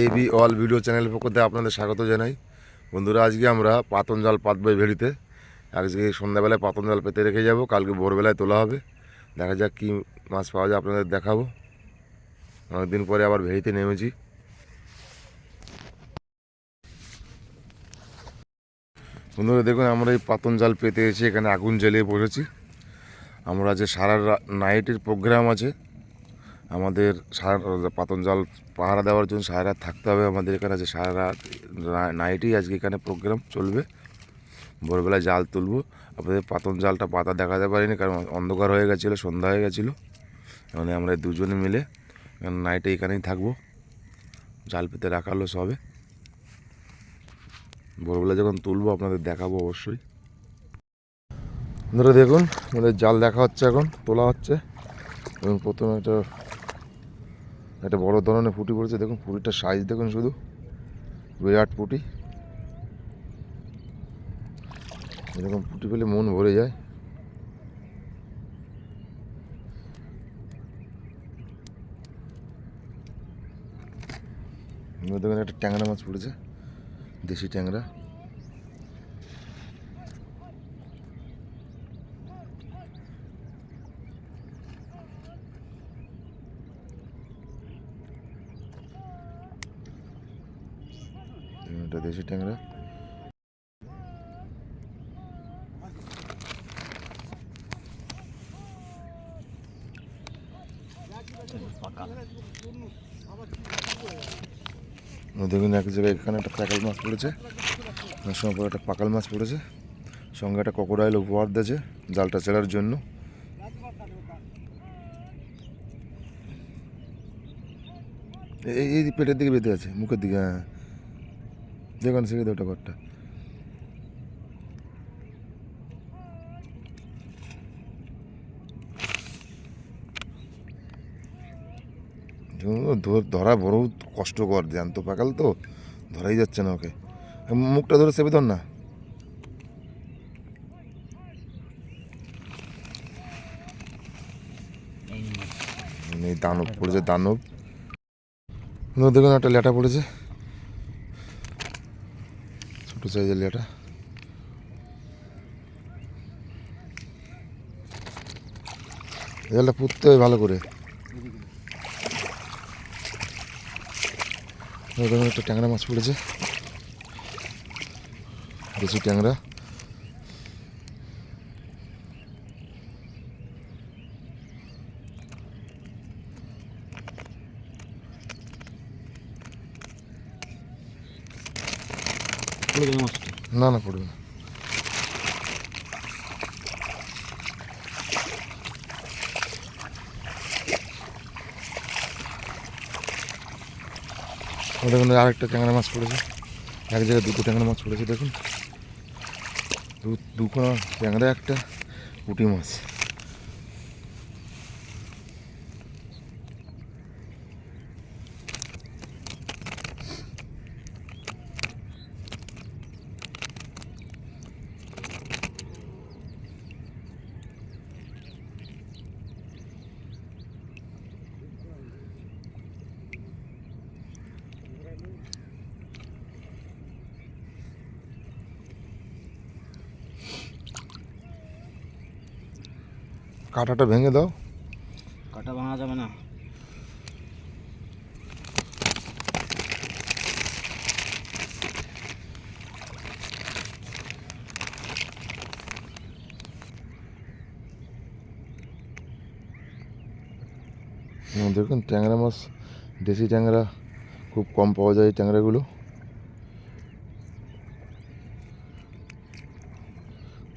এ B all video চ্যানেলের পক্ষ থেকে আপনাদের স্বাগত জানাই। বন্ধুরা, আজকে আমরা পাতন জাল পাতবই ভেড়িতে, আজকে সন্ধ্যাবেলায় পাতন জাল পেতে রেখে যাব, কালকে ভোরবেলায় তোলা হবে। দেখা যাক কী মাছ পাওয়া যায়, আপনাদের দেখাবো। অনেকদিন পরে আবার ভেড়িতে নেমেছি। বন্ধুরা, দেখুন, আমরা এই পাতন জাল পেতে এসে এখানে আগুন জ্বালিয়ে বসেছি। আমরা যে সারা নাইটের প্রোগ্রাম আছে আমাদের সারা পাতন জাল পাহারা দেওয়ার জন্য সারা রাত থাকতে হবে আমাদের এখানে আছে সারা রাত নাইটেই আজকে এখানে প্রোগ্রাম চলবে। ভোরবেলায় জাল তুলবো। আপনাদের পাতন জালটা পাতা দেখাতে পারিনি কারণ অন্ধকার হয়ে গেছিল, সন্ধ্যা হয়ে গেছিল। মানে আমরা দুজনে মিলে নাইটে এখানেই থাকব। জাল পেতে রাখা হলো সবে। ভোরবেলা যখন তুলবো, আপনাদের দেখাবো অবশ্যই। ধরে দেখুন, আমাদের জাল দেখা হচ্ছে এখন, তোলা হচ্ছে। এবং প্রথমে একটা একটা বড় ধরনের ফুটি পড়েছে, দেখুন ফুটিটার সাইজ দেখুন শুধু। বিরাট ফুটি এরকম ফুটি পেলে মন ভরে যায়। দেখুন একটা ট্যাংরা মাছ পড়েছে, দেশি ট্যাংরা এটা দেশি ট্যাংরা। দেখুন, এক জায়গায় এখানে একটা প্যাকাল মাছ পড়েছে। সঙ্গে পরে একটা পাকাল মাছ পড়েছে। সঙ্গে একটা ককোডাইল উপহার দিয়েছে, জালটা চেলার জন্য। এই পেটের দিকে বেঁধে আছে, মুখের দিকে হ্যাঁ। সেকে ওটা ঘরটা। দেখুন, ও ধর- বড় কষ্টকর জ্যান্ত পাকাল তো ধরাই যাচ্ছে না ওকে। মুখটা ধরে চেপে ধর না। দানব পড়েছে দানব। দেখুন একটা লেটা পড়েছে। সাইজের ল্যাটা জালটা পুঁততে হবে ভালো করে। একটা ট্যাংরা মাছ পড়েছে। দেশি ট্যাংরা। না না পড়বে না আর দেখুন আরেকটা ট্যাংরা মাছ পড়েছে। এক জায়গায় দুটো ট্যাংরা মাছ পড়েছে, দেখুন। দু- দুটো ট্যাংরা, একটা পুটি মাছ। কাঁটাটা ভেঙে দাও। কাটা ভাঙা যাবে না। দেখুন ট্যাংরা মাছ দেশি ট্যাংরা খুব কম পাওয়া যায় এই ট্যাংরাগুলো।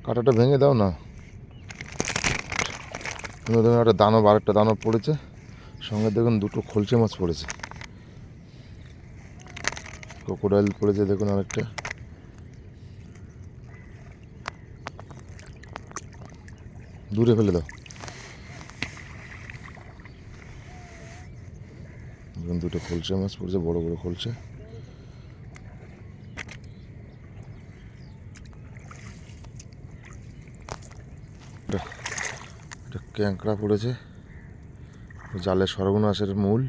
কাঁটাটা ভেঙে দাও না। এবার দেখুন একটা দানব, আরেকটা দানব পড়েছে। সঙ্গে দেখুন দুটো খলচে মাছ পড়েছে। ক্রোকোডাইল পড়েছে দেখুন আরেকটা। দূরে ফেলে দাও। দুটো খলসে মাছ পড়েছে, বড় বড় খলসে ট্যাংকড়া পড়েছে। জালে সর্বনাশের মূল।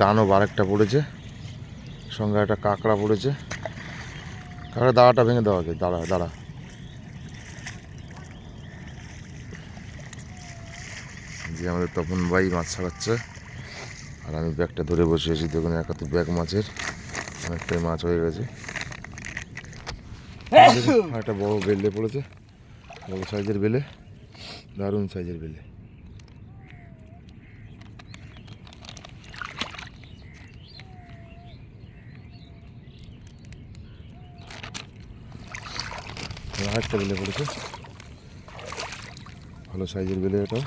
দানব আরেকটা পড়েছে। সঙ্গে একটা কাঁকড়া পড়েছে। কাঁকড়া দাঁড়াটা ভেঙে দেওয়া যায় দাঁড়া দাঁড়া। যে আমাদের তপন ভাই মাছ ছাড়াচ্ছে। আর আমি ব্যাগটা ধরে বসে আছি দেখুন একাতে ব্যাগ মাছের অনেকটাই মাছ হয়ে গেছে। একটা বড় বেলে পড়েছে বড় সাইজের বেলে দারুণ সাইজের বেলে। আরেকটা বেলে পড়েছে ভালো সাইজের বেলে এটা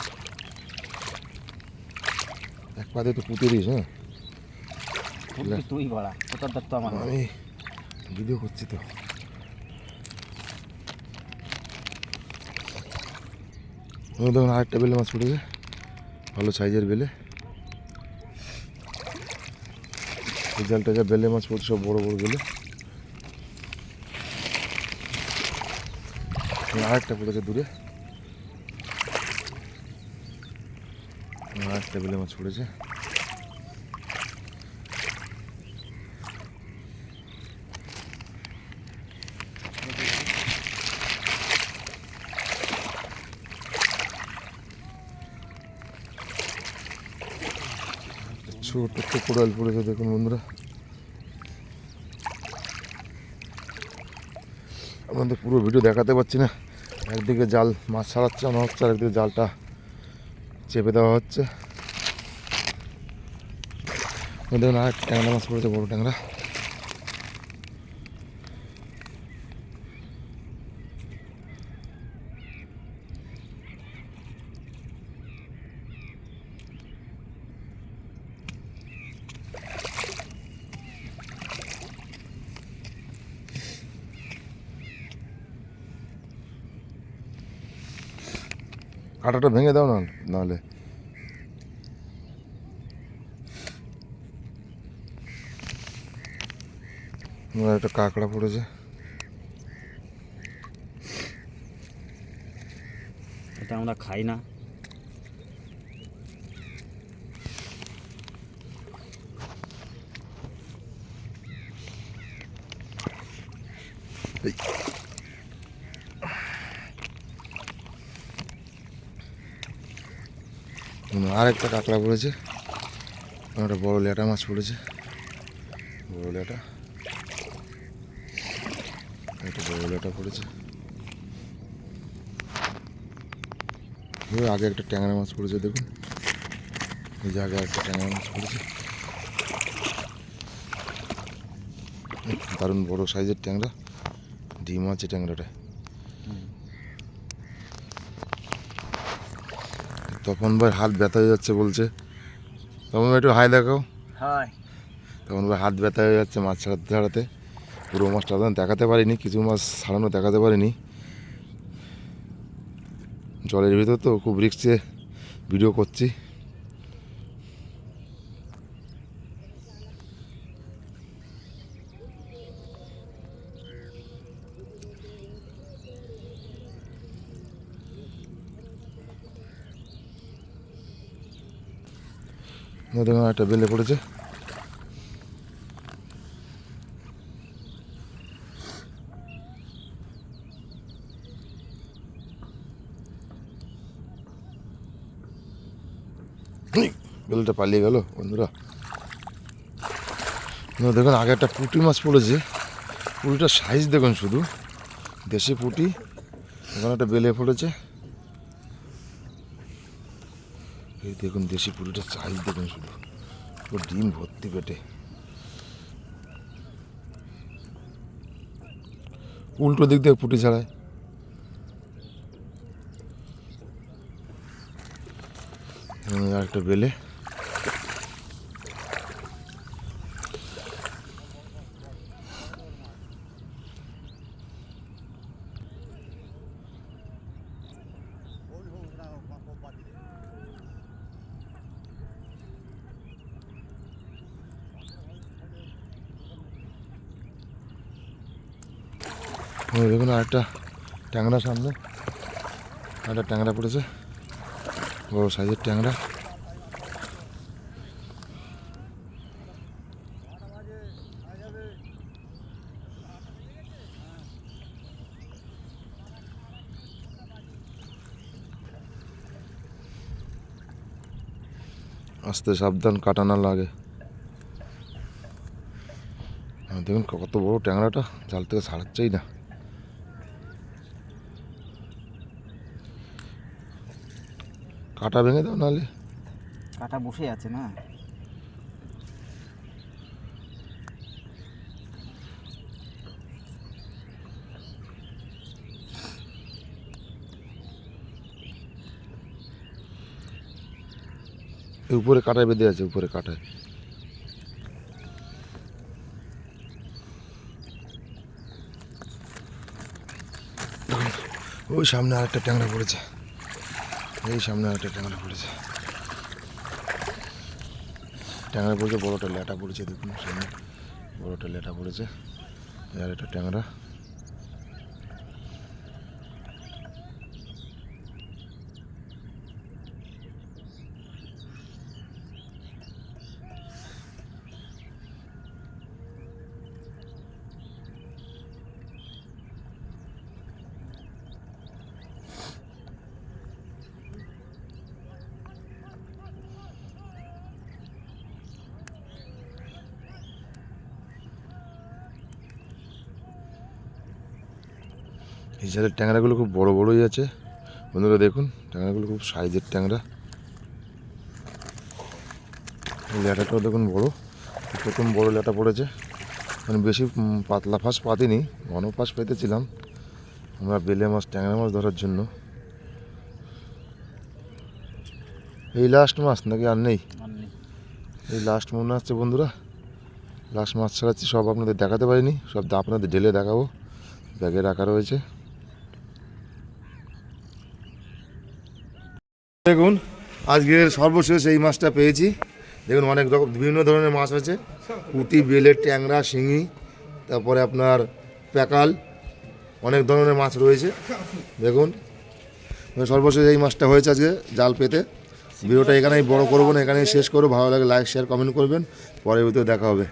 পাতে তো পুঁতে দিস হ্যাঁ? তুই বড়া? কোথার দেখতো আমার। আমি ভিডিও করছি তো। দেখুন আরেকটা বেলে মাছ পড়েছে ভালো সাইজের বেলে। জালটা যা বেলে মাছ পড়ছে সব বড় বড় বেলে। আরেকটা পড়েছে দূরে। আরেকটা বেলে মাছ পড়েছে। ছোট একটা কোড়াল পড়েছে দেখুন বন্ধুরা। আপনাদের পুরো ভিডিও দেখাতে পাচ্ছি না। একদিকে জাল মাছ ছাড়াচ্ছে মনে হচ্ছে আর একদিকে জালটা চেপে দেওয়া হচ্ছে। দেখুন আর ট্যাংরা মাছ পড়েছে বড় ট্যাংরা। কাঁটাটা ভেঙে দাও না নাহলে। একটা কাঁকড়া পড়েছে। এটা আমরা খাই না। আর একটা কাঁকড়া পড়েছে। একটা বড় লেটা মাছ পড়েছে। বড় লেটা। একটা বড় লেটা পড়েছে। আগে একটা ট্যাংরা মাছ পড়েছে, দেখুন। এই যে আগে একটা ট্যাংরা মাছ পড়েছে। দারুণ বড় সাইজের ট্যাংরা। ডিম আছে ট্যাংরাটা। তপন ভাই হাত ব্যথা হয়ে যাচ্ছে বলছে। তপন ভাই একটু হাই দেখাও। হাই। তপন ভাই হাত ব্যথা হয়ে যাচ্ছে মাছ ছাড়াতে ছাড়াতে পুরো মাছটা তখন দেখাতে পারিনি কিছু মাছ ছাড়ানো দেখাতে পারিনি। জলের ভিতর তো খুব রিক্সে ভিডিও করছি। দেখুন একটা বেলে পড়েছে। বেলটা পালিয়ে গেল, বন্ধুরা। দেখুন, আগে একটা পুঁটি মাছ পড়েছে। পুঁটিটার সাইজ দেখুন শুধু। দেশি পুঁটি ওখানে একটা বেলে পড়েছে। এই দেখুন, দেশি পুঁটিটার সাইজ দেখুন শুধু। ও ডিম ভর্তি পেটে। উল্টো দিক থেকে পুটি ছাড়ায়। একটা বেলে। দেখুন আরেকটা ট্যাংরা সামনে। আরেকটা ট্যাংরা পড়েছে। বড় সাইজের ট্যাংরা। আস্তে সাবধান কাটানা লাগে। হ্যাঁ, দেখুন কত বড় ট্যাংরাটা। জাল থেকে ছাড়াচ্ছেই না। কাটা ভেঙে দাও নাহলে। কাটা বসে আছে না? উপরে কাটায় বেঁধে আছে উপরে কাটায়। ওই সামনে আরেকটা ট্যাংরা পড়েছে। এই সামনে একটা ট্যাংরা পড়েছে। ট্যাংরা পড়েছে, বড়টা লেটা পড়েছে, দেখুন সামনে। বড়টা লেটা পড়েছে, আর একটা ট্যাংরা। এই ট্যাংরাগুলো খুব বড় বড়ই আছে। বন্ধুরা দেখুন ট্যাংরাগুলো খুব সাইজের ট্যাংরা। এই ল্যাটাটাও দেখুন বড়। প্রথম বড় ল্যাটা পড়েছে। মানে বেশি পাতলা ফাঁস পাতিনি ঘন ফাঁস পেতেছিলাম। আমরা বেলে মাছ ট্যাংরা মাছ ধরার জন্য। এই লাস্ট মাছ নাকি আর নেই? এই লাস্ট মনে হচ্ছে বন্ধুরা। লাস্ট মাছ ছাড়াচ্ছি সব আপনাদের দেখাতে পারিনি সব আপনাদের ঢেলে দেখাবো। ব্যাগে রাখা রয়েছে। দেখুন। আজকের সর্বশেষ এই মাছটা পেয়েছি। দেখুন, অনেক রকম বিভিন্ন ধরনের মাছ আছে। পুঁটি, বেলের ট্যাংরা, শিঙি, তারপরে আপনার প্যাকাল, অনেক ধরনের মাছ রয়েছে। দেখুন, সর্বশেষ এই মাছটা হয়েছে আজকে জাল পেতে। ভিডিওটা এখানেই বড় করব না, এখানেই শেষ করব। ভালো লাগে লাইক শেয়ার কমেন্ট করবেন। পরে ভিডিও দেখা হবে।